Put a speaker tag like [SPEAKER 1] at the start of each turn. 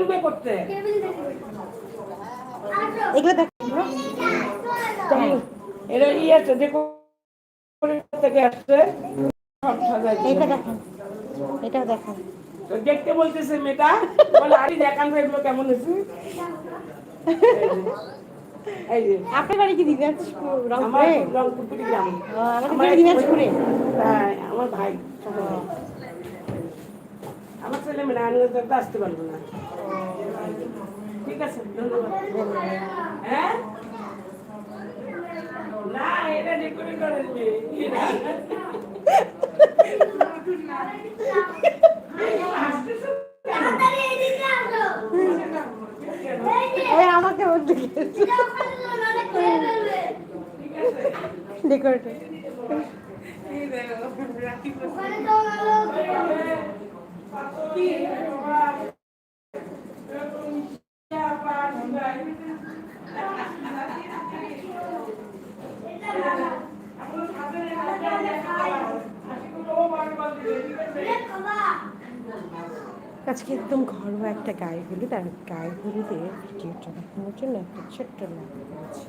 [SPEAKER 1] রুমে করতে।
[SPEAKER 2] এগুলো দেখ।
[SPEAKER 1] এটা ই আছে যে থেকে আসছে। সব সাজাইছে।
[SPEAKER 2] এটা দেখান এটা দেখান
[SPEAKER 1] তো দেখতে বলতেছে মেয়েটা। বলে আরে দেখান তো এগুলো কেমন হয়েছে? এই
[SPEAKER 2] আপনার বাড়ি কি দিনাজপুর?
[SPEAKER 1] আমার
[SPEAKER 2] দিনাজপুরে?
[SPEAKER 1] হ্যাঁ আমার ভাই। ছেলে মেয়ে তো আসতে পারব না। ঠিক আছে ধন্যবাদ। হ্যাঁ? না এটা ডেকোরেট করেন
[SPEAKER 2] ওই আমাকে ডেকোরেটর আজকে একদম ঘরোয়া একটা গায়ে হলুদ আর গায়ে হলুদের ভিডিওটা দেখানোর জন্য একটা ছোট্ট লাভ করেছি।